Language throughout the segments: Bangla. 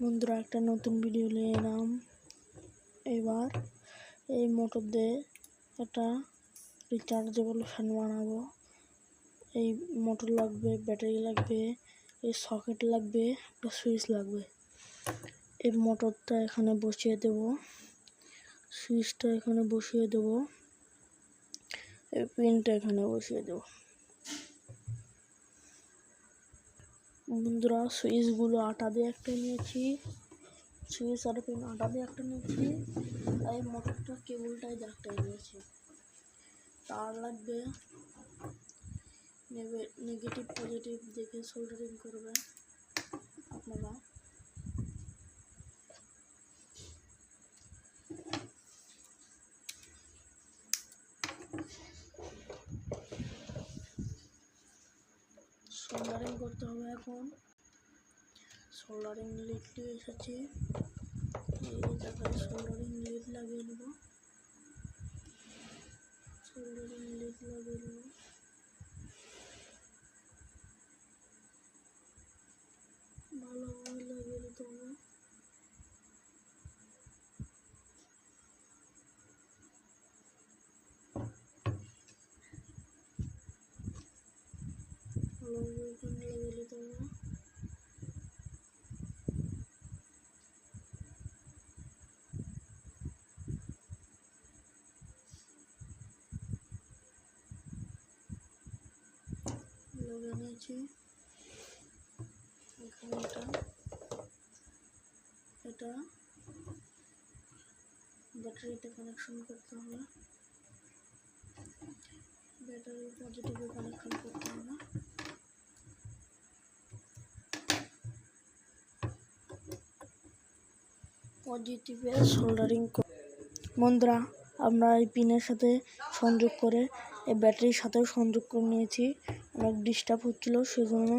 বন্ধুরা, একটা নতুন ভিডিও নিয়ে এলাম। এবার এই মোটর দিয়ে একটা রিচার্জেবল ফ্যান বানাবো। এই মোটর লাগবে, ব্যাটারি লাগবে, এই সকেট লাগবে, একটা সুইচ লাগবে। এই মোটরটা এখানে বসিয়ে দেব। সুইচটা এখানে বসিয়ে দেব। এই পিনটা এখানে বসিয়ে দেব। বন্ধুরা সুইচগুলো আটা দিয়ে একটা নিয়েছি। সুইচ আর পেন আটা দিয়ে একটা নিয়েছি। এই মোটরটা কেবলটাই একটা নিয়েছি। তার লাগবে নেগেটিভ পজিটিভ দেখে সোল্ডারিং করবে আপনারা। সোল্ডারিং করতে হবে এখন। সোল্ডারিং লিড নিয়ে এসেছি। সোল্ডারিং লিড লাগিয়ে নেব। সোল্ডারিং লিড লাগিয়ে নেব ভালোভাবে লাগিয়ে দিতে হবে ভালোভাবে এখানে লাগিয়ে দিতে হবে লাগিয়ে নিয়েছি এখানে এটা এটা। ব্যাটারিতে কানেকশন করতে হবে। ব্যাটারি পজিটিভে কানেকশন করতে হবে। পজিটিভে সোল্ডারিং বন্ধুরা আমরা এই পিনের সাথে সংযোগ করে, এই ব্যাটারির সাথেও সংযোগ করে নিয়েছি। অনেক ডিস্টার্ব হচ্ছিল, সেজন্য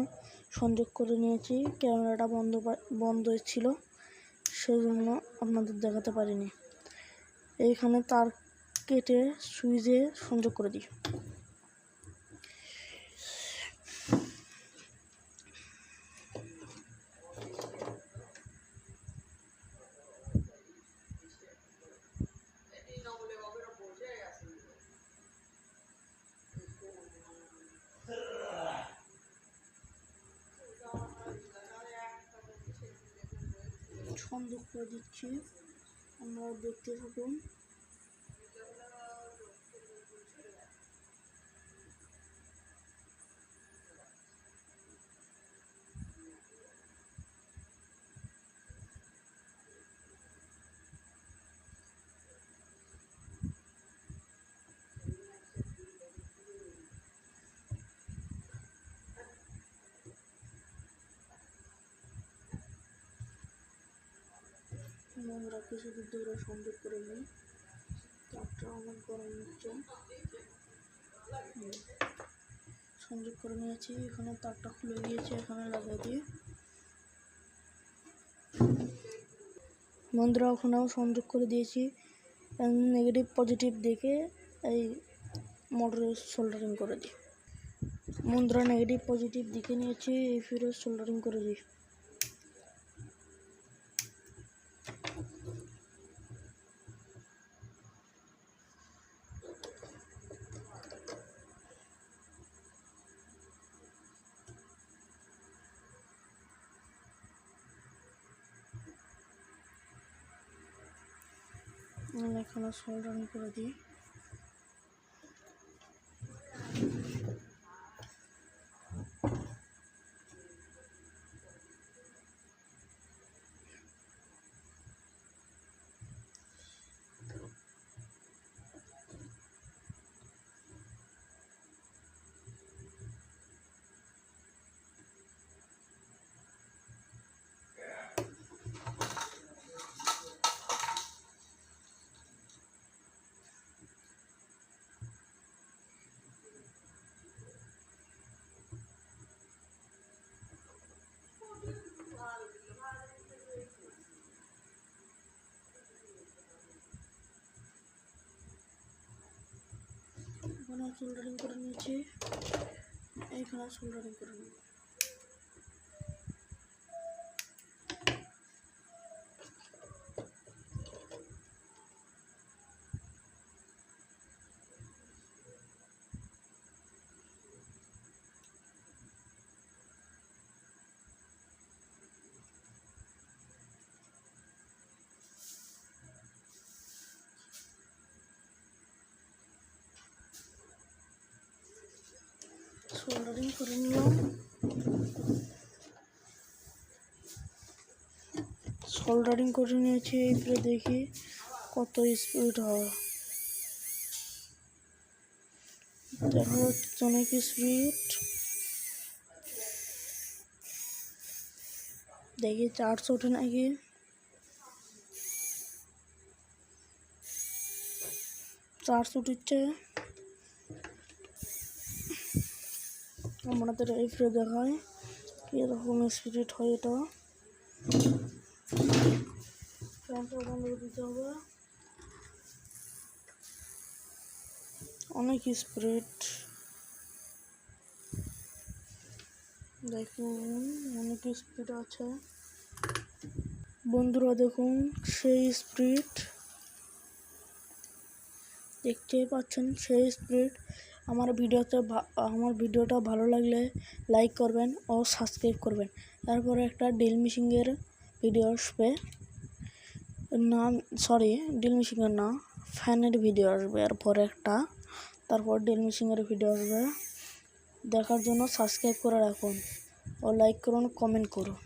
সংযোগ করে নিয়েছি। ক্যামেরাটা বন্ধ বন্ধ ছিল, সেজন্য আপনাদের দেখাতে পারিনি। এইখানে তার কেটে সুইচে সংযোগ করে দিই। সংযোগ করে দিচ্ছি আপনারা দেখতে থাকুন নোংরা কিছু দূর দূরে সংযোগ করে নিই। তারটা অনেক গরম হচ্ছে। সংযোগ করে নিয়েছি, এখানে তারটা খুলে গিয়েছে এখানে লাগিয়ে দিয়ে। বন্ধুরা, ওখানেও সংযোগ করে দিয়েছি। নেগেটিভ পজিটিভ দেখে এই মোটরের সোল্ডারিং করে দিই। বন্ধুরা নেগেটিভ পজিটিভ দিকে নিয়েছি, এই ফিরে সোল্ডারিং করে দিই। এখানে সোল্ডারিং করে দিই। এখানে সোল্ডারিং করে নিয়েছি। এইখানে সোল্ডারিং করে নেব। সোল্ডারিং করে নিলাম সোল্ডারিং করে নিয়েছি এরপরে দেখি কত স্পিড হয়। দেখা যাচ্ছে অনেক স্পিড দেখি চার্জ ওঠে নাকি। চার্জ উঠছে। আমাদের এই ফ্রে দেখায়। কীরকম স্পিড হয় এটা। দিতে হবে অনেক স্পিড দেখুন, অনেক স্পিড আছে। বন্ধুরা, দেখুন, সেই স্পিড দেখতেই পাচ্ছেন সেই স্পিড আমার ভিডিওতে আমার ভিডিওটা ভালো লাগলে লাইক করবেন ও সাবস্ক্রাইব করবেন। তারপরে একটা ডিল মিশিংয়ের ভিডিও আসবে। না সরি ডিল মিশিংয়ের না ফ্যানের ভিডিও আসবে। এরপরে একটা, তারপর ডিল মিশিংয়ের ভিডিও আসবে। দেখার জন্য সাবস্ক্রাইব করে রাখুন। ও লাইক করুন কমেন্ট করুন।